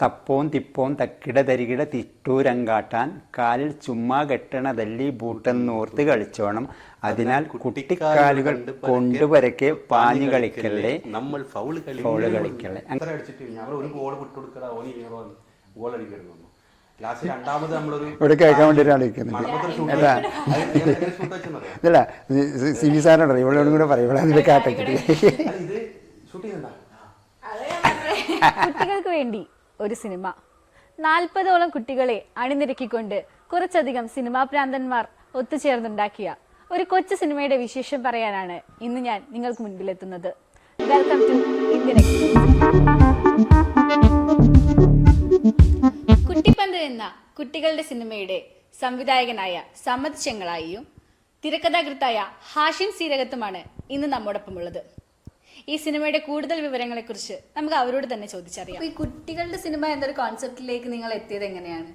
തപ്പോം തിപ്പോം തക്കിട തരികിട തിട്ടൂരങ്കാട്ടാൻ കാലിൽ ചുമ്മാ കെട്ടണതല്ലി ബൂട്ടെന്നോർത്ത് കളിച്ചോണം. അതിനാൽ കുട്ടിക്കാലുകൾ കൊണ്ടുപരക്കെ പാഞ്ഞു കളിക്കല്ലേ? നമ്മൾ ഫൗൾ ഫൗൾ കളിക്കല്ലേ? ഇവിടെ കേൾക്കാൻ വേണ്ടി ഒരാൾ ഇരിക്കുന്നുണ്ട് മലപ്പുറത്തൊരു അല്ല സി വി സാറിനോട് ഇവളോടും കൂടെ പറയും. ഇവിടെ അതിൽ കുട്ടികൾക്ക് വേണ്ടി. ഒരു സിനിമ. നാൽപ്പതോളം കുട്ടികളെ അണിനിരക്കിക്കൊണ്ട് കുറച്ചധികം സിനിമാ പ്രാന്തന്മാർ ഒത്തുചേർന്നുണ്ടാക്കിയ ഒരു കൊച്ചു സിനിമയുടെ വിശേഷം പറയാനാണ് ഇന്ന് ഞാൻ നിങ്ങൾക്ക് മുൻപിലെത്തുന്നത്. വെൽക്കം ടു കുട്ടിപ്പന്ത് എന്ന കുട്ടികളുടെ സിനിമയുടെ സംവിധായകനായ സമദ് ചെങ്ങളായിയും തിരക്കഥാകൃത്തായ ഹാഷിൻ സീരകത്തുമാണ് ഇന്ന് നമ്മോടൊപ്പമുള്ളത്. ഈ സിനിമയുടെ കൂടുതൽ വിവരങ്ങളെക്കുറിച്ച് നമുക്ക് അവരോട് തന്നെ ചോദിച്ചറിയാം. ഈ കുട്ടികളുടെ സിനിമ എന്നൊരു കോൺസെപ്റ്റിലേക്ക് നിങ്ങൾ എത്തിയത് എങ്ങനെയാണ്?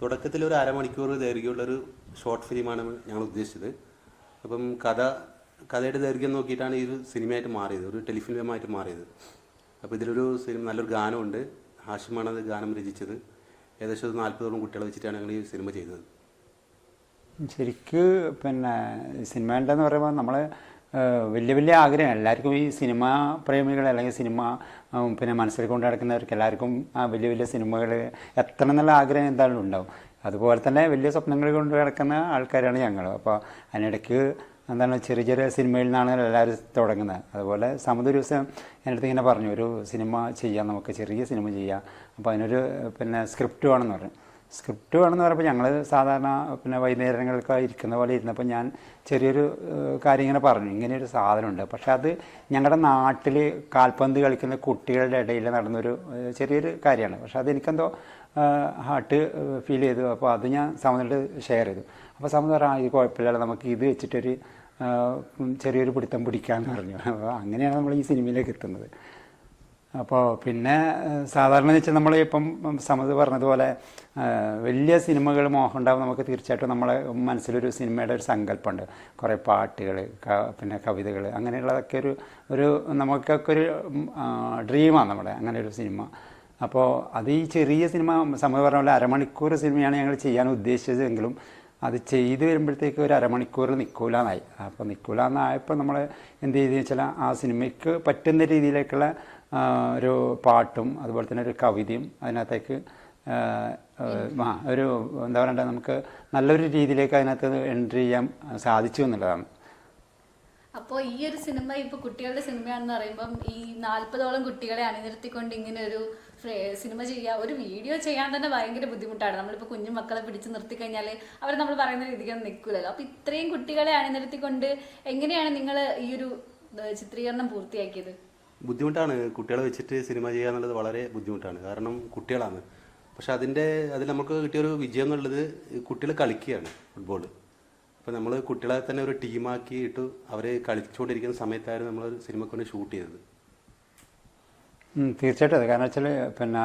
തുടക്കത്തിൽ ഒരു അരമണിക്കൂർ ദൈർഘ്യമുള്ള ഒരു ഷോർട്ട് ഫിലിമാണ് ഞങ്ങൾ ഉദ്ദേശിച്ചത്. അപ്പം കഥ കഥയുടെ ദൈർഘ്യം നോക്കിയിട്ടാണ് ഈ ഒരു സിനിമയായിട്ട് മാറിയത് ഒരു ടെലിഫിലിമായിട്ട് മാറിയത്. അപ്പോൾ ഇതിലൊരു സിനിമ നല്ലൊരു ഗാനമുണ്ട്. ഹാഷിമാണ് അത് ഗാനം രചിച്ചത്. ഏകദേശം ഒരു നാൽപ്പതോളം കുട്ടികളെ വെച്ചിട്ടാണ് ഞങ്ങൾ ഈ സിനിമ ചെയ്തത്. ശരിക്ക് പിന്നെ സിനിമ ഉണ്ടെന്ന് പറയുമ്പോൾ നമ്മൾ വലിയ വലിയ ആഗ്രഹം. എല്ലാവർക്കും ഈ സിനിമ പ്രേമികൾ അല്ലെങ്കിൽ സിനിമ പിന്നെ മനസ്സിൽ കൊണ്ട് നടക്കുന്നവർക്ക് എല്ലാവർക്കും ആ വലിയ വലിയ സിനിമകൾ എത്തണം എന്നുള്ള ആഗ്രഹം എന്തായാലും ഉണ്ടാവും. അതുപോലെ തന്നെ വലിയ സ്വപ്നങ്ങൾ കൊണ്ട് നടക്കുന്ന ആൾക്കാരാണ് ഞങ്ങൾ. അപ്പോൾ അതിനിടയ്ക്ക് എന്താണ് ചെറിയ ചെറിയ സിനിമയിൽ നിന്നാണ് എല്ലാവരും തുടങ്ങുന്നത്. അതുപോലെ സമത് ഒരു ദിവസം എന്റെ ഇങ്ങനെ പറഞ്ഞു ഒരു സിനിമ ചെയ്യാം നമുക്ക് ചെറിയ സിനിമ ചെയ്യാം. അപ്പോൾ അതിനൊരു പിന്നെ സ്ക്രിപ്റ്റ് വേണമെന്ന് പറഞ്ഞു. സ്ക്രിപ്റ്റ് വേണമെന്ന് പറയുമ്പോൾ ഞങ്ങൾ സാധാരണ പിന്നെ വൈകുന്നേരങ്ങളൊക്കെ ഇരിക്കുന്ന പോലെ ഇരുന്നപ്പോൾ ഞാൻ ചെറിയൊരു കാര്യം ഇങ്ങനെ പറഞ്ഞു. ഇങ്ങനെയൊരു സാധനമുണ്ട്. പക്ഷെ അത് ഞങ്ങളുടെ നാട്ടിൽ കാൽപന്ത് കളിക്കുന്ന കുട്ടികളുടെ ഇടയിൽ നടന്നൊരു ചെറിയൊരു കാര്യമാണ്. പക്ഷെ അതെനിക്കെന്തോ ഹാർട്ട് ഫീൽ ചെയ്തു. അപ്പോൾ അത് ഞാൻ സമൂഹത്തിൽ ഷെയർ ചെയ്തു. അപ്പോൾ സമൻ പറഞ്ഞാൽ "ആ, ഇത് കുഴപ്പമില്ല നമുക്ക് ഇത് വെച്ചിട്ടൊരു ചെറിയൊരു പിടുത്തം പിടിക്കാമെന്ന് പറഞ്ഞു. അപ്പോൾ അങ്ങനെയാണ് നമ്മൾ ഈ സിനിമയിലേക്ക് എത്തുന്നത്. അപ്പോൾ പിന്നെ സാധാരണ വെച്ചാൽ നമ്മൾ ഇപ്പം സമത് പറഞ്ഞതുപോലെ വലിയ സിനിമകൾ മോഹം നമുക്ക് തീർച്ചയായിട്ടും നമ്മളെ മനസ്സിലൊരു സിനിമയുടെ ഒരു സങ്കല്പമുണ്ട്. കുറേ പാട്ടുകൾ പിന്നെ കവിതകൾ അങ്ങനെയുള്ളതൊക്കെ ഒരു ഒരു നമുക്കൊക്കെ ഒരു ഡ്രീമാണ് നമ്മുടെ അങ്ങനെ ഒരു സിനിമ. അപ്പോൾ അത് ഈ ചെറിയ സിനിമ സമത് പറഞ്ഞ പോലെ അരമണിക്കൂർ സിനിമയാണ് ഞങ്ങൾ ചെയ്യാൻ ഉദ്ദേശിച്ചതെങ്കിലും അത് ചെയ്ത് വരുമ്പോഴത്തേക്ക് ഒരു അരമണിക്കൂർ നിൽക്കൂലെന്നായി അപ്പോൾ നിൽക്കൂലെന്നായപ്പോൾ നമ്മൾ എന്ത് ചെയ്തെന്ന് വെച്ചാൽ ആ സിനിമയ്ക്ക് പറ്റുന്ന രീതിയിലേക്കുള്ള ഒരു പാട്ടും അതുപോലെ തന്നെ ഒരു കവിതയും അതിനകത്തേക്ക് ആ, ഒരു എന്താ പറയണ്ടത് നമുക്ക് നല്ലൊരു രീതിയിലേക്ക് അതിനകത്ത് എൻട്രി ചെയ്യാൻ സാധിച്ചു എന്നുള്ളതാണ്. അപ്പോൾ ഈ ഒരു സിനിമ ഇപ്പോൾ കുട്ടികളുടെ സിനിമയാണെന്ന് പറയുമ്പം ഈ നാൽപ്പതോളം കുട്ടികളെ അണിനിർത്തിക്കൊണ്ട് ഇങ്ങനെ ഒരു സിനിമ ചെയ്യുക ഒരു വീഡിയോ ചെയ്യാൻ തന്നെ ഭയങ്കര ബുദ്ധിമുട്ടാണ്. നമ്മളിപ്പോൾ കുഞ്ഞു മക്കളെ പിടിച്ച് നിർത്തി കഴിഞ്ഞാൽ അവർ നമ്മൾ പറയുന്ന രീതിക്കൊന്നും നിൽക്കില്ലല്ലോ അപ്പോൾ ഇത്രയും കുട്ടികളെ അണിനിർത്തിക്കൊണ്ട് എങ്ങനെയാണ് നിങ്ങൾ ഈ ഒരു ചിത്രീകരണം പൂർത്തിയാക്കിയത്? ബുദ്ധിമുട്ടാണ് കുട്ടികളെ വെച്ചിട്ട് സിനിമ ചെയ്യുക എന്നുള്ളത് വളരെ ബുദ്ധിമുട്ടാണ്. കാരണം കുട്ടികളാണ്. പക്ഷെ അതിന്റെ അതിൽ നമുക്ക് കിട്ടിയൊരു വിജയം എന്നുള്ളത് കുട്ടികൾ കളിക്കുകയാണ് ഫുട്ബോൾ അപ്പോൾ നമ്മൾ കുട്ടികളെ തന്നെ ഒരു ടീമാക്കിയിട്ട് അവരെ കളിച്ചുകൊണ്ടിരിക്കുന്ന സമയത്തായിരുന്നു നമ്മൾ സിനിമ കൊണ്ട് ഷൂട്ട് ചെയ്തത്. തീർച്ചയായിട്ടും. അതെ കാരണം വെച്ചാൽ പിന്നെ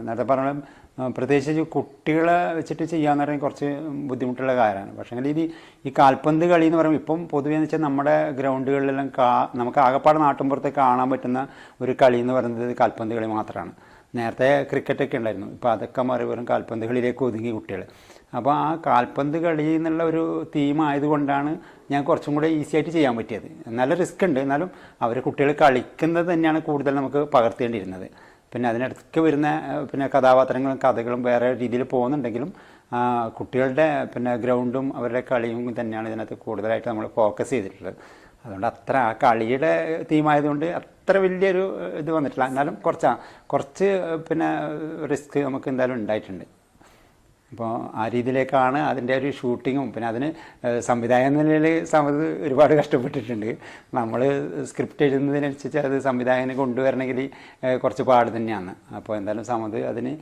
നേരത്തെ പറഞ്ഞ പോലെ, ആ, പ്രത്യേകിച്ച് കുട്ടികളെ വെച്ചിട്ട് ചെയ്യാന്ന് പറയുന്നത് കുറച്ച് ബുദ്ധിമുട്ടുള്ള കാര്യമാണ്. പക്ഷേ ഇത് ഈ കാൽപന്ത് കളി എന്ന് പറയുമ്പോൾ ഇപ്പം പൊതുവേ എന്ന് വെച്ചാൽ നമ്മുടെ ഗ്രൗണ്ടുകളിലെല്ലാം കാ നമുക്ക് ആകപ്പാട് നാട്ടുമ്പുറത്ത് കാണാൻ പറ്റുന്ന ഒരു കളി എന്ന് പറയുന്നത് കാൽപന്ത് കളി മാത്രമാണ് നേരത്തെ ക്രിക്കറ്റൊക്കെ ഉണ്ടായിരുന്നു. ഇപ്പോൾ അതൊക്കെ മാറി വെറും കാൽപന്ത് കളിയിലേക്ക് ഒതുങ്ങി കുട്ടികൾ അപ്പോൾ ആ കാൽപന്ത് കളി എന്നുള്ള ഒരു തീം ആയതുകൊണ്ടാണ് ഞാൻ കുറച്ചും കൂടെ ഈസി ആയിട്ട് ചെയ്യാൻ പറ്റിയത്. നല്ല റിസ്ക് ഉണ്ട്. എന്നാലും അവർ കുട്ടികൾ കളിക്കുന്നത് തന്നെയാണ് കൂടുതൽ നമുക്ക് പകർത്തേണ്ടിയിരുന്നത്. പിന്നെ അതിനിടയ്ക്ക് വരുന്ന പിന്നെ കഥാപാത്രങ്ങളും കഥകളും വേറെ രീതിയിൽ പോകുന്നുണ്ടെങ്കിലും കുട്ടികളുടെ പിന്നെ ഗ്രൗണ്ടും അവരുടെ കളിയും തന്നെയാണ് ഇതിനകത്ത് കൂടുതലായിട്ട് നമ്മൾ ഫോക്കസ് ചെയ്തിട്ടുള്ളത്. അതുകൊണ്ട് അത്ര ആ കളിയുടെ തീമായതുകൊണ്ട് അത്ര വലിയൊരു ഇത് വന്നിട്ടില്ല. എന്നാലും കുറച്ചാണ് കുറച്ച് പിന്നെ റിസ്ക് നമുക്ക് എന്തായാലും ഉണ്ടായിട്ടുണ്ട്. അപ്പോൾ ആ രീതിയിലേക്കാണ് അതിന്റെ ഒരു ഷൂട്ടിങ്ങും. പിന്നെ അതിന് സംവിധായക നിലയിൽ സമത് ഒരുപാട് കഷ്ടപ്പെട്ടിട്ടുണ്ട്. നമ്മൾ സ്ക്രിപ്റ്റ് എഴുതുന്നതിനനുസരിച്ച് അത് സംവിധായകന് കൊണ്ടുവരണമെങ്കിൽ കുറച്ച് പാട് തന്നെയാണ്. അപ്പോൾ എന്തായാലും സമത് അതിന്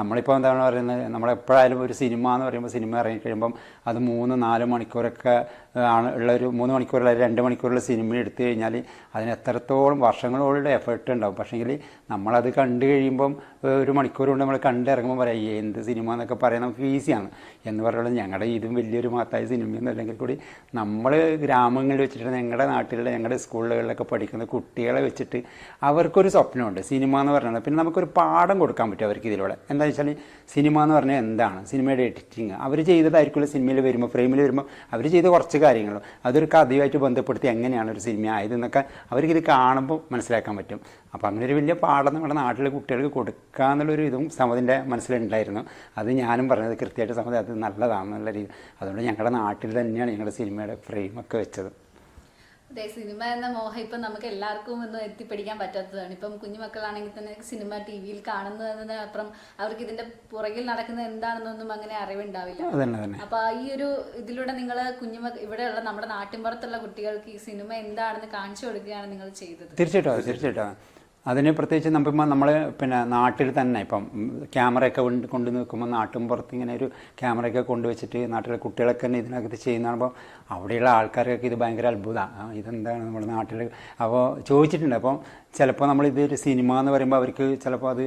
നമ്മളിപ്പോൾ എന്താണ് പറയുന്നത്? നമ്മളെപ്പോഴായാലും ഒരു സിനിമ എന്ന് പറയുമ്പോൾ സിനിമ ഇറങ്ങിക്കഴിയുമ്പം അത് മൂന്ന് നാല് മണിക്കൂറൊക്കെ ആണ് ഉള്ള ഒരു മൂന്ന് മണിക്കൂറുള്ള രണ്ട് മണിക്കൂറുള്ള സിനിമ എടുത്തു കഴിഞ്ഞാൽ അതിന് എത്രത്തോളം വർഷങ്ങളോടെ എഫേർട്ട് ഉണ്ടാവും. പക്ഷേങ്കിൽ നമ്മളത് കണ്ടു കഴിയുമ്പം ഒരു മണിക്കൂർ കൊണ്ട് നമ്മൾ കണ്ടിറങ്ങുമ്പോൾ പറയാം "ഈ എന്ത് സിനിമ എന്നൊക്കെ പറയാൻ നമുക്ക് ഈസിയാണ് എന്ന് പറയുന്നത് ഞങ്ങളുടെ ഇതും വലിയൊരു മഹത്തായ സിനിമയൊന്നും അല്ലെങ്കിൽ കൂടി നമ്മൾ ഗ്രാമങ്ങളിൽ വെച്ചിട്ട് ഞങ്ങളുടെ നാട്ടിലുള്ള ഞങ്ങളുടെ സ്കൂളുകളിലൊക്കെ പഠിക്കുന്ന കുട്ടികളെ വെച്ചിട്ട് അവർക്കൊരു സ്വപ്നമുണ്ട്. സിനിമ എന്ന് പറയുന്നത് പിന്നെ നമുക്കൊരു പാഠം കൊടുക്കാൻ പറ്റും അവർക്ക് ഇതിലൂടെ. എന്താ വെച്ചാൽ സിനിമ എന്ന് പറഞ്ഞാൽ എന്താണ്? സിനിമയുടെ എഡിറ്റിങ് അവർ ചെയ്തതായിരിക്കുമല്ലോ സിനിമയിൽ വരുമ്പോൾ ഫ്രെയിമിൽ വരുമ്പോൾ അവർ ചെയ്ത് കുറച്ച് കാര്യങ്ങളും. അതൊരു കഥയുമായിട്ട് ബന്ധപ്പെടുത്തി എങ്ങനെയാണ് ഒരു സിനിമ ആയതെന്നൊക്കെ അവർക്കിത് കാണുമ്പോൾ മനസ്സിലാക്കാൻ പറ്റും. അപ്പോൾ അങ്ങനെ ഒരു വലിയ പാഠം നമ്മുടെ നാട്ടിലെ കുട്ടികൾക്ക് കൊടുക്കുക എന്നുള്ളൊരു ഇതും സമതിന്റെ മനസ്സിലുണ്ടായിരുന്നു. അത് ഞാനും പറഞ്ഞത് കൃത്യമായിട്ട് സമതി അത് നല്ലതാണെന്നുള്ള രീതി. അതുകൊണ്ട് ഞങ്ങളുടെ നാട്ടിൽ തന്നെയാണ് ഞങ്ങളുടെ സിനിമയുടെ ഫ്രെയിമൊക്കെ വെച്ചത്. അതെ സിനിമ എന്ന മോഹം ഇപ്പം നമുക്ക് എല്ലാവർക്കും ഒന്നും എത്തിപ്പിടിക്കാൻ പറ്റാത്തതാണ്. ഇപ്പം കുഞ്ഞുമക്കളാണെങ്കിൽ തന്നെ സിനിമ ടി വിയിൽ കാണുന്നതിനപ്പുറം അവർക്ക് ഇതിന്റെ പുറകിൽ നടക്കുന്നത് എന്താണെന്നൊന്നും അങ്ങനെ അറിവുണ്ടാവില്ല. അപ്പൊ ഈ ഒരു ഇതിലൂടെ നിങ്ങൾ കുഞ്ഞുമ ഇവിടെയുള്ള നമ്മുടെ നാട്ടിൻപുറത്തുള്ള കുട്ടികൾക്ക് ഈ സിനിമ എന്താണെന്ന് കാണിച്ചു കൊടുക്കുകയാണ് നിങ്ങൾ ചെയ്തത്. തീർച്ചയായിട്ടും തീർച്ചയായിട്ടും. അതിന് പ്രത്യേകിച്ച് നമ്മളിപ്പോൾ നമ്മൾ പിന്നെ നാട്ടിൽ തന്നെ ഇപ്പം ക്യാമറയൊക്കെ കൊണ്ട് നിൽക്കുമ്പോൾ നാട്ടും പുറത്ത് ഇങ്ങനെ ഒരു ക്യാമറയൊക്കെ കൊണ്ടുവച്ചിട്ട് നാട്ടിലെ കുട്ടികളൊക്കെ തന്നെ ഇതിനകത്ത് ചെയ്യുന്നതാകുമ്പോൾ അവിടെയുള്ള ആൾക്കാർക്കൊക്കെ ഇത് ഭയങ്കര അത്ഭുതമാണ് ഇതെന്താണ് നമ്മുടെ നാട്ടിൽ അപ്പോൾ ചോദിച്ചിട്ടുണ്ട്. അപ്പം ചിലപ്പോൾ നമ്മൾ ഇതൊരു സിനിമ എന്ന് പറയുമ്പോൾ അവർക്ക് ചിലപ്പോൾ അത്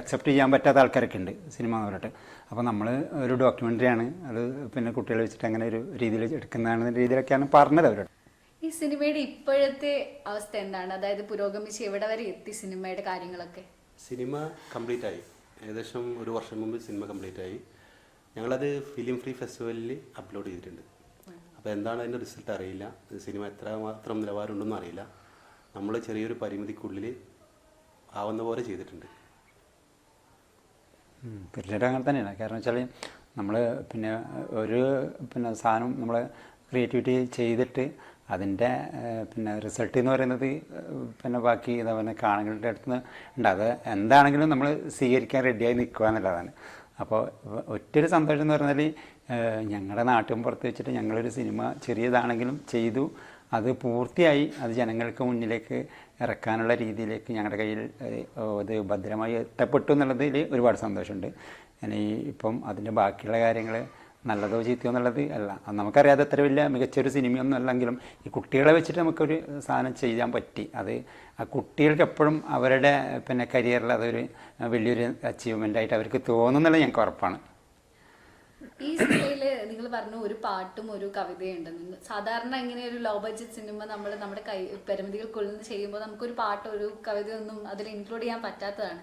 അക്സെപ്റ്റ് ചെയ്യാൻ പറ്റാത്ത ആൾക്കാരൊക്കെ ഉണ്ട് സിനിമ എന്ന് പറഞ്ഞിട്ട്. അപ്പോൾ നമ്മൾ ഒരു ഡോക്യുമെന്ററിയാണ് അത് പിന്നെ കുട്ടികളെ വെച്ചിട്ട് അങ്ങനെ ഒരു രീതിയിൽ എടുക്കുന്നതാണെന്ന രീതിയിലൊക്കെയാണ് പറഞ്ഞത് അവരോട്. ഈ സിനിമയുടെ ഇപ്പോഴത്തെ അവസ്ഥ എന്താണ്? അതായത് പുരോഗമിച്ച് എവിടെ വരെ എത്തി സിനിമയുടെ കാര്യങ്ങളൊക്കെ? സിനിമ കംപ്ലീറ്റ് ആയി ഏകദേശം ഒരു വർഷം മുമ്പ് സിനിമ കംപ്ലീറ്റ് ആയി ഞങ്ങളത് ഫിലിം ഫ്രീ ഫെസ്റ്റിവലിൽ അപ്ലോഡ് ചെയ്തിട്ടുണ്ട്. അപ്പോൾ എന്താണ് അതിന്റെ റിസൾട്ട് അറിയില്ല. ഇത് സിനിമ എത്ര മാത്രം നിലവാരമുണ്ടെന്നും അറിയില്ല. നമ്മൾ ചെറിയൊരു പരിമിതിക്കുള്ളിൽ ആവുന്ന പോലെ ചെയ്തിട്ടുണ്ട്. തീർച്ചയായിട്ടും അങ്ങനെ തന്നെയാണ്. കാരണം വെച്ചാൽ നമ്മൾ പിന്നെ ഒരു പിന്നെ സാധനം നമ്മൾ ക്രിയേറ്റിവിറ്റി ചെയ്തിട്ട് അതിന്റെ പിന്നെ റിസൾട്ട് എന്ന് പറയുന്നത് പിന്നെ ബാക്കി എന്താ പറയുക കാണികളുടെ അടുത്ത് നിന്ന് ഉണ്ട്. അത് എന്താണെങ്കിലും നമ്മൾ സ്വീകരിക്കാൻ റെഡിയായി നിൽക്കുക എന്നുള്ളതാണ്. അപ്പോൾ ഒറ്റൊരു സന്തോഷം എന്ന് പറഞ്ഞാൽ ഞങ്ങളുടെ നാട്ടിൻ പുറത്ത് വെച്ചിട്ട് ഞങ്ങളൊരു സിനിമ ചെറിയതാണെങ്കിലും ചെയ്തു. അത് പൂർത്തിയായി. അത് ജനങ്ങൾക്ക് മുന്നിലേക്ക് ഇറക്കാനുള്ള രീതിയിലേക്ക് ഞങ്ങളുടെ കയ്യിൽ അത് ഭദ്രമായി എത്തപ്പെട്ടു എന്നുള്ളതിൽ ഒരുപാട് സന്തോഷമുണ്ട്. ഇനി ഇപ്പം അതിന്റെ ബാക്കിയുള്ള കാര്യങ്ങൾ നല്ലതോ ചീത്തയോ എന്നുള്ളത് അല്ല. അത് നമുക്കറിയാതെ അത്ര വലിയ മികച്ചൊരു സിനിമയൊന്നും അല്ലെങ്കിലും ഈ കുട്ടികളെ വെച്ചിട്ട് നമുക്കൊരു സാധനം ചെയ്യാൻ പറ്റി. അത് ആ കുട്ടികൾക്ക് എപ്പോഴും അവരുടെ പിന്നെ കരിയറിൽ അതൊരു വലിയൊരു അച്ചീവ്മെന്റ് ആയിട്ട് അവർക്ക് തോന്നുന്നുള്ളത് ഞങ്ങൾക്ക് ഉറപ്പാണ്. ഈ സിനിമയിൽ നിങ്ങൾ പറഞ്ഞു ഒരു പാട്ടും ഒരു കവിതയും ഉണ്ടെന്ന് സാധാരണ ഇങ്ങനെ ഒരു ലോ ബഡ്ജറ്റ് സിനിമ നമ്മൾ നമ്മുടെ കൈ പരിമിതികൾക്കുള്ളിൽ നിന്ന് ചെയ്യുമ്പോൾ നമുക്കൊരു പാട്ടോ ഒരു കവിതയൊന്നും അതിൽ ഇൻക്ലൂഡ് ചെയ്യാൻ പറ്റാത്തതാണ്.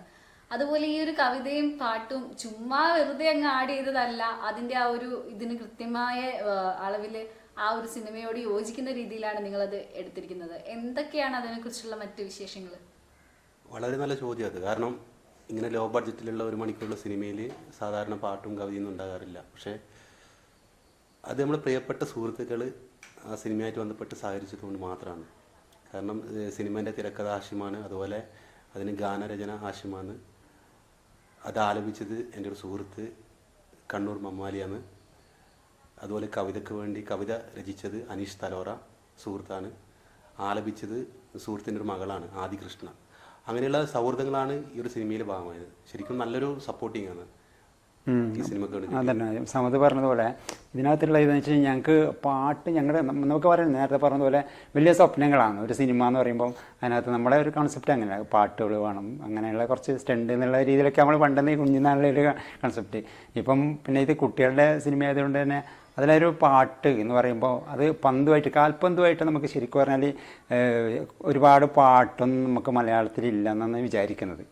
അതുപോലെ ഈ ഒരു കവിതയും പാട്ടും ചുമ്മാ വെറുതെ അങ്ങ് ആഡ് ചെയ്തതല്ല. അതിന്റെ ആ ഒരു ഇതിന് കൃത്യമായ അളവിൽ ആ ഒരു സിനിമയോട് യോജിക്കുന്ന രീതിയിലാണ് നിങ്ങൾ അത് എടുത്തിരിക്കുന്നത്. എന്തൊക്കെയാണ് അതിനെക്കുറിച്ചുള്ള മറ്റു വിശേഷങ്ങൾ വളരെ നല്ല ചോദ്യം അത്. കാരണം ഇങ്ങനെ ലോ ബഡ്ജറ്റിലുള്ള ഒരു മണിക്കൂറുള്ള സിനിമയിൽ സാധാരണ പാട്ടും കവിതയൊന്നും ഉണ്ടാകാറില്ല. പക്ഷേ അത് നമ്മൾ പ്രിയപ്പെട്ട സുഹൃത്തുക്കൾ ആ സിനിമയായിട്ട് ബന്ധപ്പെട്ട് സഹകരിച്ചതുകൊണ്ട് മാത്രമാണ്. കാരണം സിനിമേന്റെ തിരക്കഥ ആശയമാണ് അതുപോലെ അതിന് ഗാനരചന ആശിമാണ്. അത് ആലപിച്ചത് എന്റെ ഒരു സുഹൃത്ത് കണ്ണൂർ മമ്മാലിയാണ് അതുപോലെ കവിതയ്ക്ക് വേണ്ടി കവിത രചിച്ചത് അനീഷ് തലോറ സുഹൃത്താണ്. ആലപിച്ചത് സുഹൃത്തിന്റെ ഒരു മകളാണ് ആദികൃഷ്ണ. അങ്ങനെയുള്ള സൗഹൃദങ്ങളാണ് ഈ ഒരു സിനിമയിൽ ഭാഗമായത്. ശരിക്കും നല്ലൊരു സപ്പോർട്ടിംഗ് ആണ്. ഈ സിനിമ സമത് പറഞ്ഞതുപോലെ ഇതിനകത്തുള്ള ഇതെന്ന് വെച്ച് കഴിഞ്ഞാൽ ഞങ്ങൾക്ക് പാട്ട് ഞങ്ങളുടെ നമുക്ക് പറയുന്നത് നേരത്തെ പറഞ്ഞതുപോലെ വലിയ സ്വപ്നങ്ങളാണ്. ഒരു സിനിമ എന്ന് പറയുമ്പോൾ അതിനകത്ത് നമ്മുടെ ഒരു കോൺസെപ്റ്റ് അങ്ങനെ പാട്ടുകൾ വേണം അങ്ങനെയുള്ള കുറച്ച് സ്റ്റണ്ട് എന്നുള്ള രീതിയിലൊക്കെ നമ്മൾ പണ്ടെന്ന് ഒരു കൺസെപ്റ്റ് ഇപ്പം പിന്നെ ഇത് കുട്ടികളുടെ സിനിമ ആയതുകൊണ്ട് തന്നെ അതിലൊരു പാട്ട് എന്ന് പറയുമ്പോൾ അത് പന്തുമായിട്ട് കാൽപന്തുമായിട്ട് നമുക്ക് ശരിക്കും പറഞ്ഞാൽ ഒരുപാട് പാട്ടൊന്നും നമുക്ക് മലയാളത്തിൽ ഇല്ലെന്നാണ് വിചാരിക്കുന്നത്.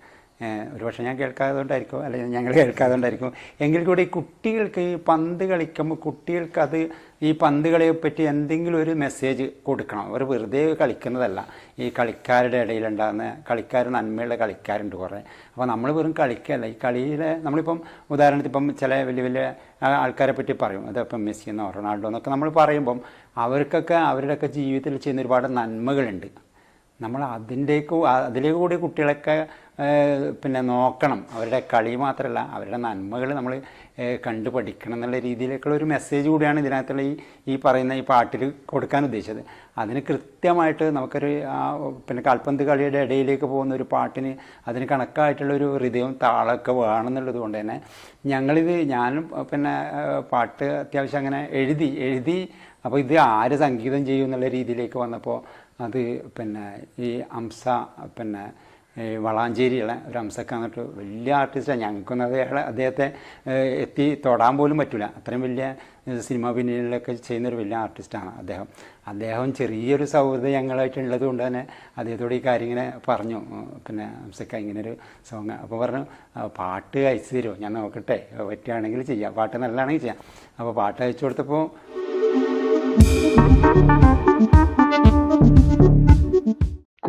ഒരുപക്ഷെ ഞാൻ കേൾക്കാത്തതുകൊണ്ടായിരിക്കും അല്ലെങ്കിൽ ഞങ്ങൾ കേൾക്കാത്തതുകൊണ്ടായിരിക്കും. എങ്കിൽ കൂടി കുട്ടികൾക്ക് പന്ത് കളിക്കുമ്പോൾ കുട്ടികൾക്ക് അത് ഈ പന്ത് കളിയെ പറ്റി എന്തെങ്കിലും ഒരു മെസ്സേജ് കൊടുക്കണം. അവർ വെറുതെ കളിക്കുന്നതല്ല. ഈ കളിക്കാരുടെ ഇടയിലുണ്ടാകുന്ന കളിക്കാർ നന്മയുള്ള കളിക്കാരുണ്ട് കുറേ. അപ്പോൾ നമ്മൾ വെറും കളിക്കല്ല. ഈ കളിയിലെ നമ്മളിപ്പം ഉദാഹരണത്തിന് ഇപ്പം ചില വലിയ വലിയ ആൾക്കാരെ പറ്റി പറയും. അതിപ്പം മെസ്സി എന്നോ റൊണാൾഡോ എന്നൊക്കെ നമ്മൾ പറയുമ്പം അവർക്കൊക്കെ അവരുടെയൊക്കെ ജീവിതത്തിൽ ചെയ്യുന്ന ഒരുപാട് നന്മകളുണ്ട്. നമ്മൾ അതിന്റെക്ക് അതിലേക്ക് കൂടി കുട്ടികളൊക്കെ പിന്നെ നോക്കണം. അവരുടെ കളി മാത്രമല്ല അവരുടെ നന്മകൾ നമ്മൾ കണ്ടു പഠിക്കണം എന്നുള്ള രീതിയിലേക്കുള്ള ഒരു മെസ്സേജ് കൂടിയാണ് ഇതിനകത്തുള്ള ഈ ഈ പറയുന്ന ഈ പാട്ടിൽ കൊടുക്കാൻ ഉദ്ദേശിച്ചത്. അതിന് കൃത്യമായിട്ട് നമുക്കൊരു പിന്നെ കാൽപന്ത് കളിയുടെ ഇടയിലേക്ക് പോകുന്ന ഒരു പാട്ടിന് അതിന് കണക്കായിട്ടുള്ള ഒരു ഹൃദയവും താളമൊക്കെ വേണമെന്നുള്ളത് കൊണ്ട് തന്നെ ഞങ്ങളിത് ഞാനും പിന്നെ പാട്ട് അത്യാവശ്യം അങ്ങനെ എഴുതി എഴുതി അപ്പോൾ ഇത് ആര് സംഗീതം ചെയ്യും എന്നുള്ള രീതിയിലേക്ക് വന്നപ്പോൾ അത് പിന്നെ ഈ അംസ പിന്നെ വളാഞ്ചേരിയുള്ള ഒരു അംസക്ക എന്നിട്ട് വലിയ ആർട്ടിസ്റ്റാണ് ഞങ്ങൾക്കൊന്നും അയാളെ അദ്ദേഹത്തെ എത്തി തൊടാൻ പോലും പറ്റില്ല അത്രയും വലിയ സിനിമ പിന്നിലൊക്കെ ചെയ്യുന്നൊരു വലിയ ആർട്ടിസ്റ്റാണ് അദ്ദേഹം. അദ്ദേഹം ചെറിയൊരു സൗഹൃദം ഞങ്ങളായിട്ടുള്ളത് കൊണ്ട് തന്നെ അദ്ദേഹത്തോട് ഈ കാര്യം ഇങ്ങനെ പറഞ്ഞു പിന്നെ അംസക്ക ഇങ്ങനെ ഒരു സോങ് അപ്പോൾ പറഞ്ഞു പാട്ട് അയച്ചു തരുമോ? ഞാൻ നോക്കട്ടെ. പറ്റുകയാണെങ്കിൽ ചെയ്യാം. പാട്ട് നല്ലതാണെങ്കിൽ ചെയ്യാം. അപ്പോൾ പാട്ട് അയച്ചു കൊടുത്തപ്പോൾ